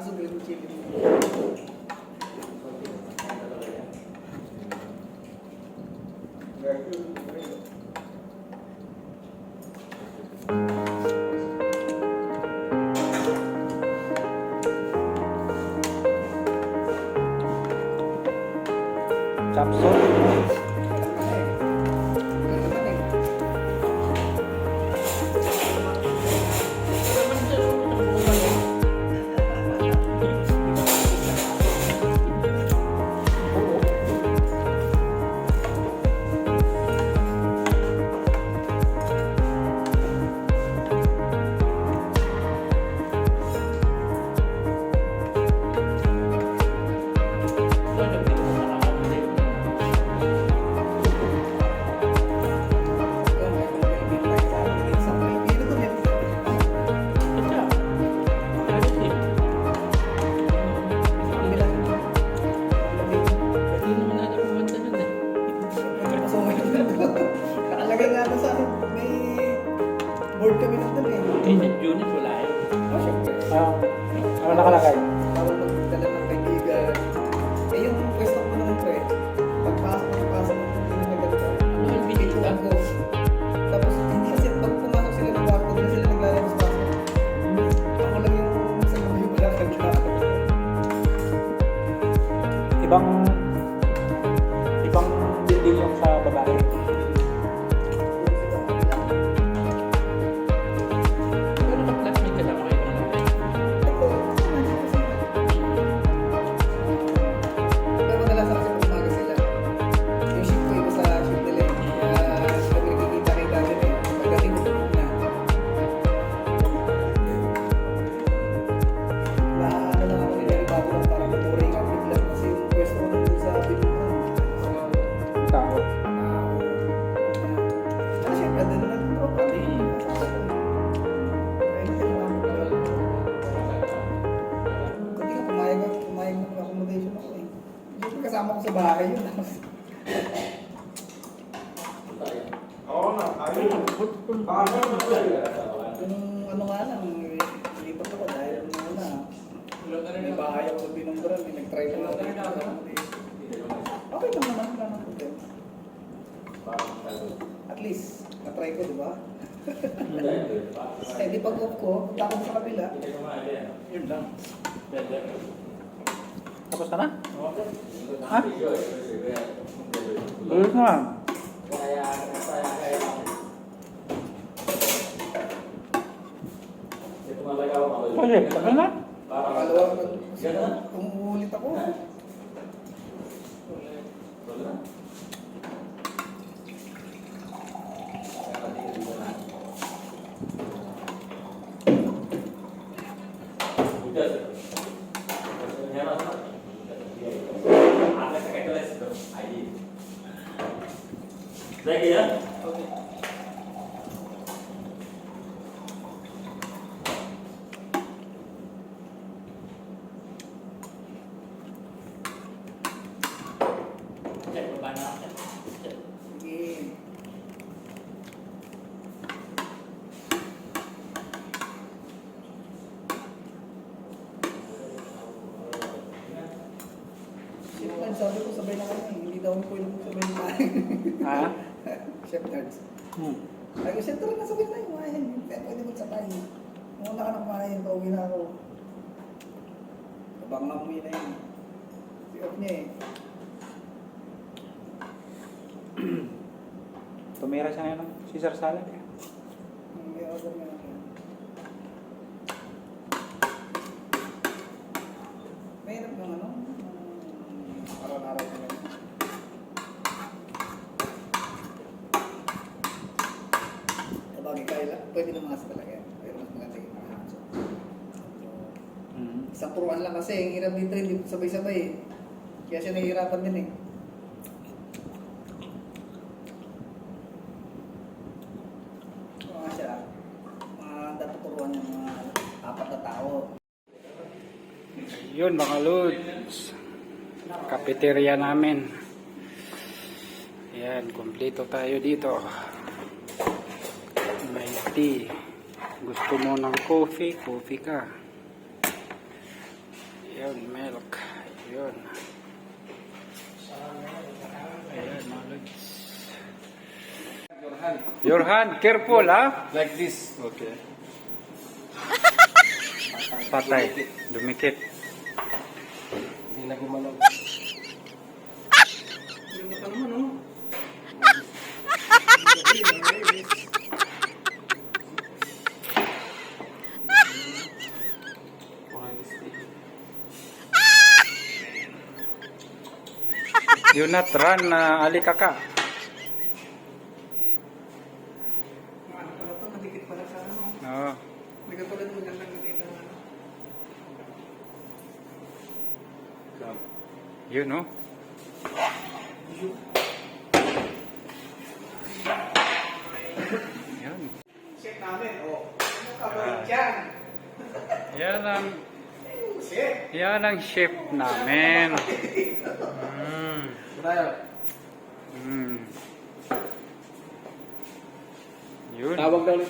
Azul de Gutiérrez. Capsule. Board kami nung doon eh. Unit wala eh. Oh, syempre. Ah, ano nakalagay? Bawal magdala ng kaibigan. Eh, yung pwesto ko naman pre, pagpasok ko, pagpasok ko, hindi na ganito. Ano yung Ako. Tapos, hindi kasi, pag pumasok sila ng kwarto, doon sila naglalabas-pasok. Ako lang yung sa yung wala naglalabas. Ibang Ano syempre, doon lang ito. Pati, Hindi ka pumayag, pumayag ng accommodation ako eh. Siyempre kasama ko sa bahay yun. Yung ano nga lang, lipat ako dahil ano na. May bahay ako sa may nag-try ko lang. Okay lang naman. At least, na-try ko, di ba? eh, di pag off ko, punta ako sa kabila. Yun lang. Tapos ka na? Ha? Ulit na. Pwede, tagal na. Pangalawang umuulit ako. ID. Ra kìa. Okay. Chạy một bài nào. Sabi ko sabay na kami. Hindi daw ako pwede sabay na kain. Ha? Chef Nards. Hmm. Sabi ko, Chef, tara na sabay na kumain. Hindi pwede magsabay. Muna ka na kumain, pauwi na ako. Abang mamuwi na yun. Si off niya eh. Tumira siya ngayon ng Caesar salad. eh. May order na ako. Mahirap ng ano? ng Araw-araw na lang. Kabagay kaya lang, pwede naman kasi talaga yan. Pero mas maganda yung mga hands Hmm. Isang puruan lang kasi, ang hirap dito, hindi sabay-sabay eh. Kaya siya nahihirapan din eh. Mga siya, mga dapat turuan yung mga apat na tao. Yun mga lods. Cafeteria namin. Ayan, kumpleto tayo dito. May tea. Gusto mo ng coffee, coffee ka. Yun, milk. Yun. Ayan, mga lods. Your hand. Your hand, careful ha. Like this. Okay. Patay. Dumikit. Hindi na gumalaw. Yung mata naman, oh. Do not run, uh, alikaka. Oo. Come. Yun, oh. Yan. Check namin, oh. Ano ka ba dyan? Yan ang. Yan ang chef namin. Mm. Mm. Yun. Tawag daw.